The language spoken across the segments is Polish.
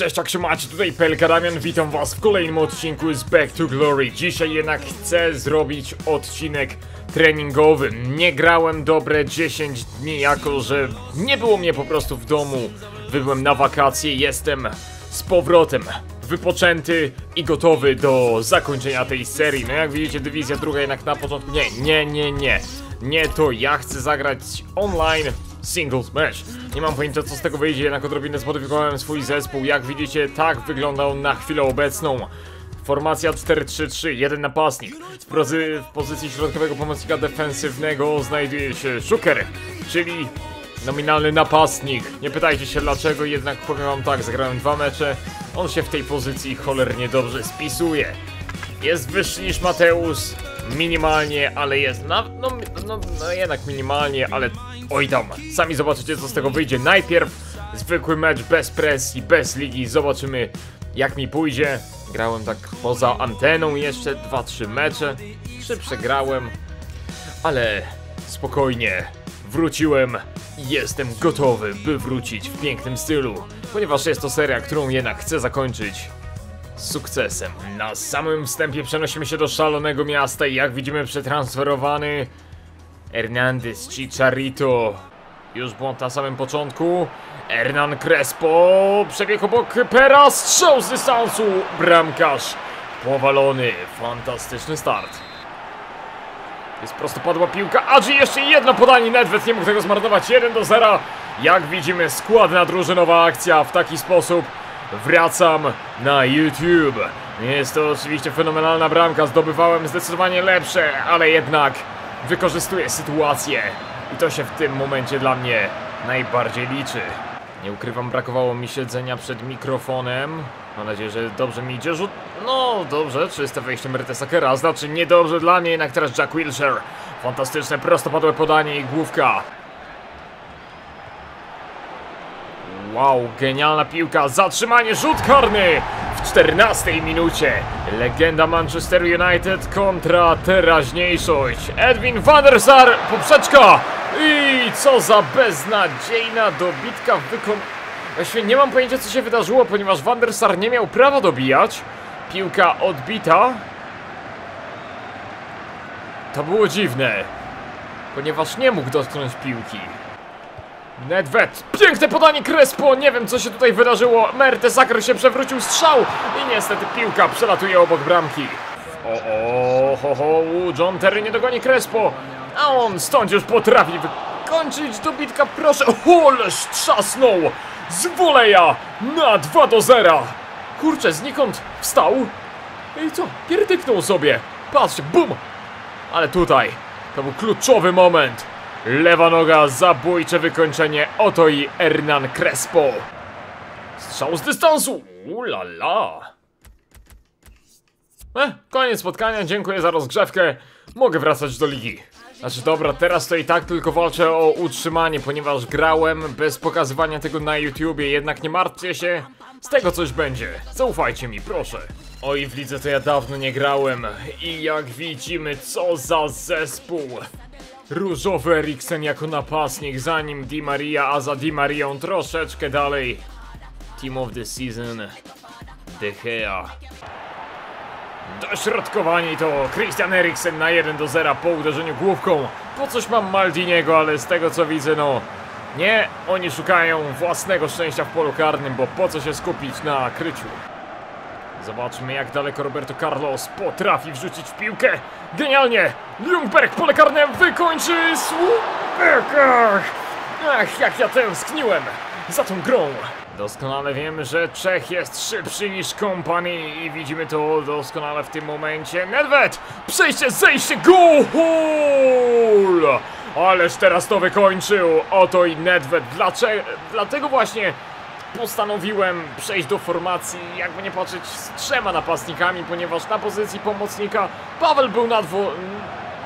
Cześć, jak się macie? Tutaj Pelka Damian, witam was w kolejnym odcinku z Back to Glory. Dzisiaj jednak chcę zrobić odcinek treningowy. Nie grałem dobre 10 dni, jako że nie było mnie po prostu w domu. Wybyłem na wakacje, jestem z powrotem wypoczęty i gotowy do zakończenia tej serii. No jak widzicie, dywizja druga jednak na początku... Nie, nie, nie, nie. Nie to, ja chcę zagrać online singles match. Nie mam pojęcia co z tego wyjdzie, jednak odrobinę zmodyfikowałem swój zespół. Jak widzicie, tak wyglądał na chwilę obecną. Formacja 4-3-3, jeden napastnik. W pozycji środkowego pomocnika defensywnego znajduje się Szuker, czyli nominalny napastnik. Nie pytajcie się dlaczego, jednak powiem wam tak, zagrałem dwa mecze. On się w tej pozycji cholernie dobrze spisuje. Jest wyższy niż Mateusz, minimalnie, ale jest, no, no, no, no jednak minimalnie, ale oj tam, sami zobaczycie co z tego wyjdzie. Najpierw zwykły mecz bez presji, bez ligi, zobaczymy jak mi pójdzie. Grałem tak poza anteną jeszcze 2-3 mecze, 3 przegrałem, ale spokojnie, wróciłem i jestem gotowy, by wrócić w pięknym stylu, ponieważ jest to seria, którą jednak chcę zakończyć sukcesem. Na samym wstępie przenosimy się do szalonego miasta i jak widzimy przetransferowany Hernandez Chicharito. Już błąd na samym początku. Hernan Crespo, przebieg obok Pera, strzał z dystansu, bramkarz powalony. Fantastyczny start. Jest prostopadła piłka, Adzi jeszcze jedno podanie, Nedved nie mógł tego zmarnować, 1 do 0. Jak widzimy składna drużynowa akcja w taki sposób. Wracam na YouTube. Jest to oczywiście fenomenalna bramka, zdobywałem zdecydowanie lepsze, ale jednak wykorzystuję sytuację. I to się w tym momencie dla mnie najbardziej liczy. Nie ukrywam, brakowało mi siedzenia przed mikrofonem. Mam nadzieję, że dobrze mi idzie rzut. No dobrze, czyste wejście Mertesakera, znaczy niedobrze dla mnie, jednak teraz Jack Wilshere. Fantastyczne, prostopadłe podanie i główka. Wow, genialna piłka, zatrzymanie, rzut karny w 14 minucie. Legenda Manchester United kontra teraźniejszość. Edwin van der Sar, poprzeczka i co za beznadziejna dobitka wykon... Właściwie nie mam pojęcia co się wydarzyło, ponieważ van der Sar nie miał prawa dobijać. Piłka odbita. To było dziwne, ponieważ nie mógł dotknąć piłki. Nedved, piękne podanie Crespo, nie wiem co się tutaj wydarzyło, Mertesacker się przewrócił strzał i niestety piłka przelatuje obok bramki. O, o, ho, ho, John Terry nie dogoni Crespo, a on stąd już potrafi wykończyć dobitka, proszę, oleż trzasnął z woleja na 2 do 0. Kurczę, znikąd wstał i co, pierdyknął sobie, patrzcie, bum, ale tutaj to był kluczowy moment. Lewa noga, zabójcze wykończenie, oto i Hernan Crespo. Strzał z dystansu, ulala. E, koniec spotkania, dziękuję za rozgrzewkę. Mogę wracać do ligi. Znaczy dobra, teraz to i tak tylko walczę o utrzymanie, ponieważ grałem bez pokazywania tego na YouTubie, jednak nie martwcie się, z tego coś będzie. Zaufajcie mi, proszę. Oj, w lidze to ja dawno nie grałem i jak widzimy, co za zespół. Różowy Eriksen jako napastnik, zanim Di Maria, a za Di Marią troszeczkę dalej. Team of the Season, De Gea. Dośrodkowanie to Christian Eriksen na 1 do 0 po uderzeniu główką. Po coś mam Maldiniego, ale z tego co widzę, no... Nie, oni szukają własnego szczęścia w polu karnym, bo po co się skupić na kryciu. Zobaczmy jak daleko Roberto Carlos potrafi wrzucić w piłkę. Genialnie! Ljungberg pole karne wykończy słupek! Ach, jak ja tęskniłem za tą grą. Doskonale wiemy, że Czech jest szybszy niż Kompany i widzimy to doskonale w tym momencie. Nedved! Przejście, zejście, gol! Ależ teraz to wykończył. Oto i Nedved. Dlaczego? Dlatego właśnie postanowiłem przejść do formacji, jakby nie patrzeć, z trzema napastnikami, ponieważ na pozycji pomocnika Paweł był nadwo...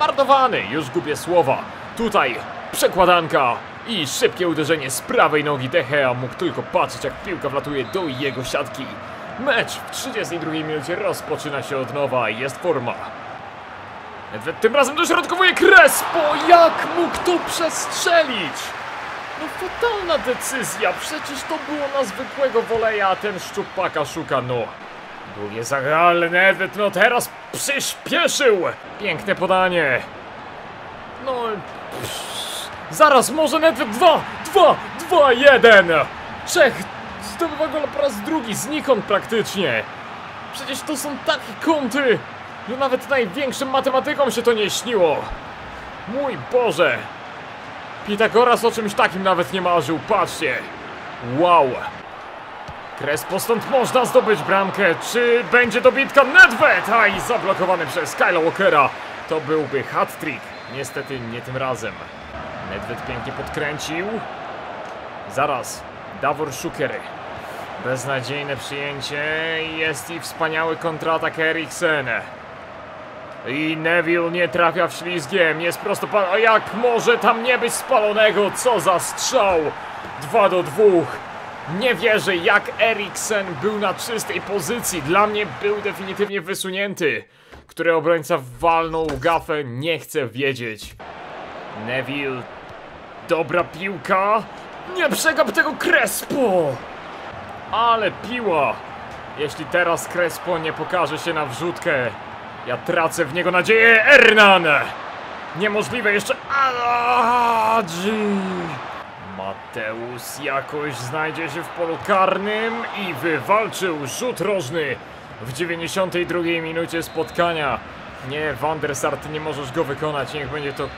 marnowany, już gubię słowa. Tutaj przekładanka i szybkie uderzenie z prawej nogi Dechea mógł tylko patrzeć, jak piłka wlatuje do jego siatki. Mecz w 32 minucie rozpoczyna się od nowa i jest forma. Tym razem dośrodkowuje Crespo! Jak mógł to przestrzelić? No fatalna decyzja, przecież to było na zwykłego woleja, a ten szczupaka szuka, no. Długie zagrale, Nedved, no teraz przyspieszył! Piękne podanie. No... psz, Zaraz, może Nedved 2, 2, 2, 1! Czech zdobywa go po raz drugi, znikąd praktycznie. Przecież to są takie kąty, że nawet największym matematykom się to nie śniło. Mój Boże! Pitagoras o czymś takim nawet nie marzył, patrzcie! Wow! Crespo stąd można zdobyć bramkę, czy będzie dobitka Nedved? Aj, zablokowany przez Kyla Walkera. To byłby hat-trick, niestety nie tym razem. Nedved pięknie podkręcił. Zaraz, Davor Szuker. Beznadziejne przyjęcie, jest i wspaniały kontratak Eriksen. I Neville nie trafia w ślizgiem, jest prosto A jak może tam nie być spalonego? Co za strzał! 2 do 2. Nie wierzę, jak Eriksen był na czystej pozycji. Dla mnie był definitywnie wysunięty. Który obrońca walnął gafę, nie chcę wiedzieć. Neville. Dobra piłka. Nie przegap tego Crespo! Ale piła! Jeśli teraz Crespo nie pokaże się na wrzutkę, ja tracę w niego nadzieję. Hernan! Niemożliwe jeszcze. Adzi! Mateusz jakoś znajdzie się w polu karnym i wywalczył rzut rożny w 92 minucie spotkania. Nie, Van Sart, nie możesz go wykonać. Niech będzie to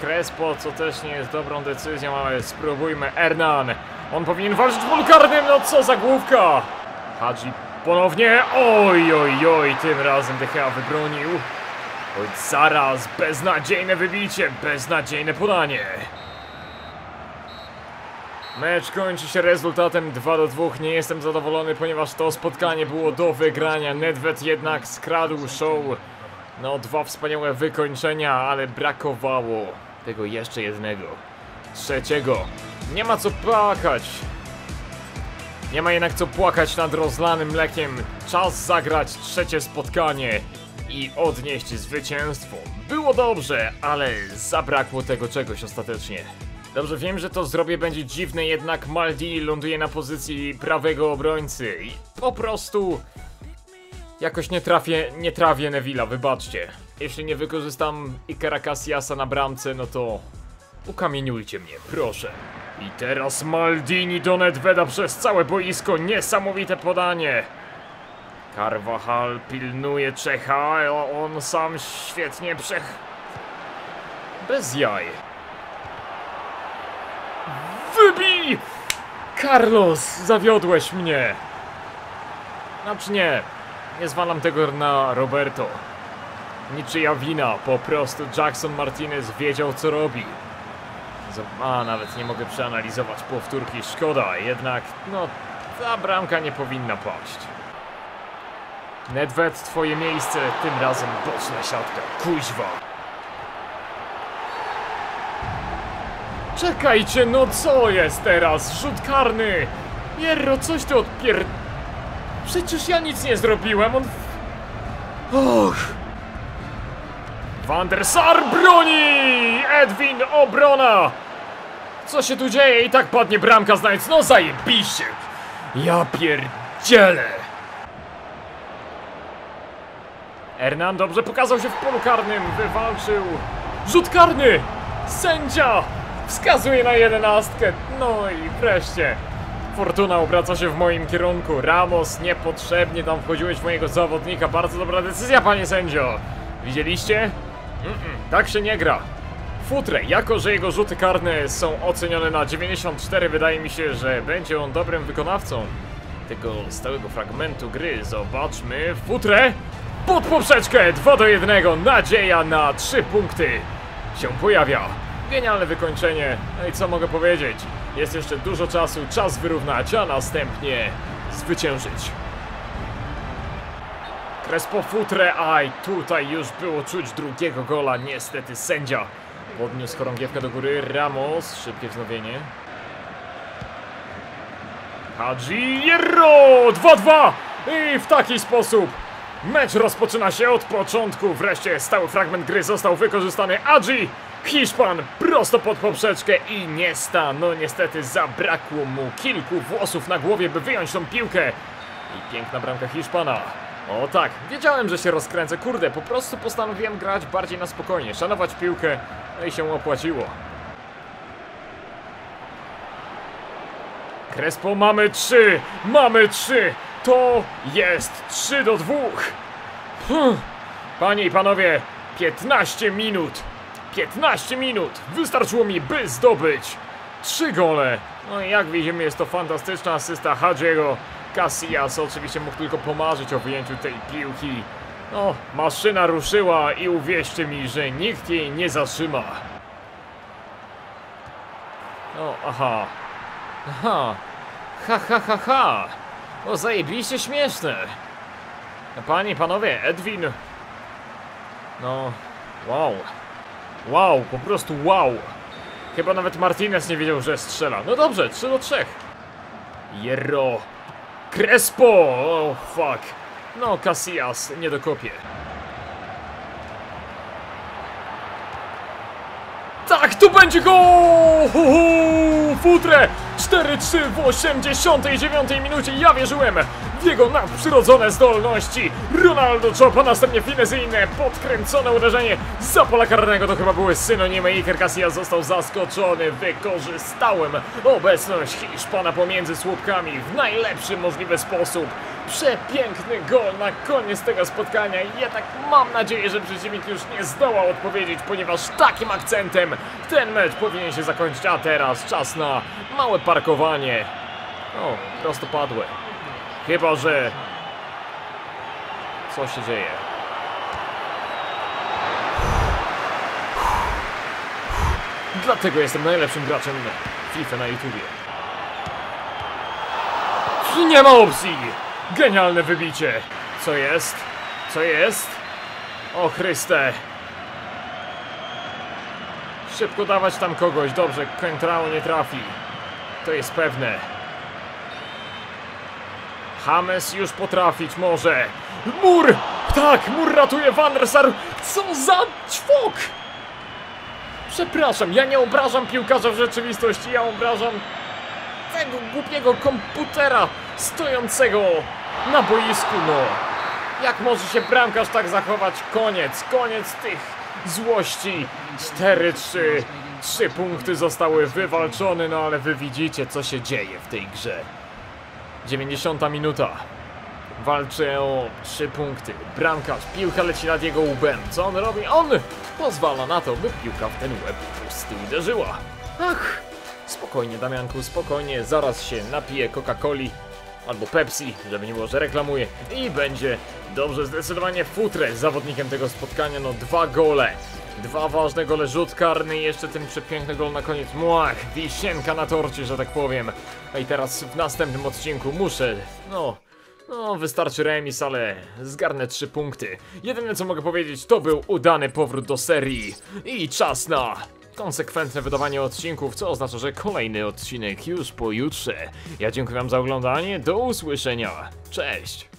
Crespo, co też nie jest dobrą decyzją, ale spróbujmy. Hernan! On powinien walczyć w polu karnym, no co za główka! Hadzi ponownie, oj, oj, oj, tym razem De Gea wybronił. Oj, zaraz, beznadziejne wybicie, beznadziejne podanie. Mecz kończy się rezultatem 2 do 2. Nie jestem zadowolony, ponieważ to spotkanie było do wygrania. Nedved jednak skradł show. No, dwa wspaniałe wykończenia, ale brakowało tego jeszcze jednego. Trzeciego. Nie ma co płakać. Nie ma jednak co płakać nad rozlanym mlekiem. Czas zagrać trzecie spotkanie i odnieść zwycięstwo. Było dobrze, ale zabrakło tego czegoś ostatecznie. Dobrze, wiem, że to zrobię będzie dziwne, jednak Maldini ląduje na pozycji prawego obrońcy i po prostu jakoś nie trafię, nie trafię Neville'a, wybaczcie. Jeśli nie wykorzystam Ikara na bramce, no to ukamieniujcie mnie, proszę. I teraz Maldini do Nedveda przez całe boisko, niesamowite podanie. Carvajal pilnuje Czecha, a on sam świetnie przech... Bez jaj. Wybij! Carlos, zawiodłeś mnie. Znaczy nie, nie zwalam tego na Roberto. Niczyja wina, po prostu Jackson Martinez wiedział co robi. A, nawet nie mogę przeanalizować powtórki, szkoda, jednak, no, ta bramka nie powinna paść. Nedved, twoje miejsce, tym razem boczna siatka, kuźwa. Czekajcie, no co jest teraz? Rzut karny! Jerro, coś ty odpier... Przecież ja nic nie zrobiłem, on... Och... Van der Sar broni! Edwin obrona! Co się tu dzieje? I tak padnie bramka znając, no zajebiście! Ja pierdzielę! Hernan dobrze pokazał się w polu karnym, wywalczył... Rzut karny! Sędzia! Wskazuje na jedenastkę, no i wreszcie... Fortuna obraca się w moim kierunku. Ramos, niepotrzebnie tam wchodziłeś w mojego zawodnika. Bardzo dobra decyzja, panie sędzio. Widzieliście? Mm-mm, tak się nie gra. Futre, jako że jego rzuty karne są ocenione na 94, wydaje mi się, że będzie on dobrym wykonawcą tego stałego fragmentu gry. Zobaczmy. Futre! Pod poprzeczkę! 2 do 1. Nadzieja na 3 punkty się pojawia. Genialne wykończenie. No i co mogę powiedzieć? Jest jeszcze dużo czasu, czas wyrównać, a następnie zwyciężyć. Crespo Futre, aj, tutaj już było czuć drugiego gola, niestety sędzia podniósł chorągiewkę do góry, Ramos, szybkie wznowienie. Hadzi Hierro, 2-2 i w taki sposób Mecz rozpoczyna się od początku. Wreszcie stały fragment gry został wykorzystany. Adji, Hiszpan, prosto pod poprzeczkę i Niesta. No niestety zabrakło mu kilku włosów na głowie, by wyjąć tą piłkę. I piękna bramka Hiszpana. O tak, wiedziałem, że się rozkręcę. Kurde, po prostu postanowiłem grać bardziej na spokojnie, szanować piłkę, no i się opłaciło. Crespo, mamy trzy! Mamy trzy! To jest trzy do dwóch! Panie i panowie, 15 minut! 15 minut! Wystarczyło mi, by zdobyć trzy gole! No i jak widzimy, jest to fantastyczna asysta Hadziego. Casillas oczywiście mógł tylko pomarzyć o wyjęciu tej piłki. No, maszyna ruszyła i uwierzcie mi, że nikt jej nie zatrzyma. No, aha. Aha. Ha, ha, ha, ha. O, zajebiście śmieszne. Panie panowie, Edwin. No, wow. Wow, po prostu wow. Chyba nawet Martinez nie wiedział, że strzela. No dobrze, 3 do 3. Jerro. Crespo! O, fuck. No, Casillas, nie dokopie. Tak, tu będzie hu, Futre! 4-3 w 89 minucie. Ja wierzyłem w jego nadprzyrodzone zdolności. Ronaldo Chopa, następnie finezyjne, podkręcone uderzenie za pola karnego. To chyba były synonimy. Iker Casillas został zaskoczony. Wykorzystałem obecność Hiszpana pomiędzy słupkami w najlepszy możliwy sposób. Przepiękny gol na koniec tego spotkania i ja tak mam nadzieję, że przeciwnik już nie zdołał odpowiedzieć, ponieważ takim akcentem ten mecz powinien się zakończyć, a teraz czas na małe parkowanie. O, prostopadłe. Chyba, że... Co się dzieje? Dlatego jestem najlepszym graczem FIFA na YouTubie. Nie ma opcji! Genialne wybicie! Co jest? Co jest? O Chryste! Szybko dawać tam kogoś, dobrze, Kentrao nie trafi. To jest pewne. James już potrafić może. Mur! Tak, mur ratuje Van der Sar. Co za ćwok! Przepraszam, ja nie obrażam piłkarza w rzeczywistości, ja obrażam tego głupiego komputera stojącego na boisku, no. Jak może się bramkarz tak zachować? Koniec, koniec tych złości. 4-3. Trzy punkty zostały wywalczone, no ale wy widzicie, co się dzieje w tej grze. 90 minuta. Walczy o trzy punkty. Bramkarz, piłka leci nad jego łbem. Co on robi? On pozwala na to, by piłka w ten łeb prostu uderzyła. Ach, spokojnie Damianku, spokojnie. Zaraz się napije Coca-Coli albo Pepsi, żeby nie było, że reklamuje. I będzie dobrze, zdecydowanie Futre zawodnikiem tego spotkania. No dwa gole. Dwa ważne gole, rzut karny i jeszcze ten przepiękny gol na koniec. Muach, wisienka na torcie, że tak powiem. A i teraz w następnym odcinku muszę, no, no, wystarczy remis, ale zgarnę trzy punkty. Jedyne co mogę powiedzieć, to był udany powrót do serii. I czas na konsekwentne wydawanie odcinków, co oznacza, że kolejny odcinek już pojutrze. Ja dziękuję wam za oglądanie, do usłyszenia. Cześć!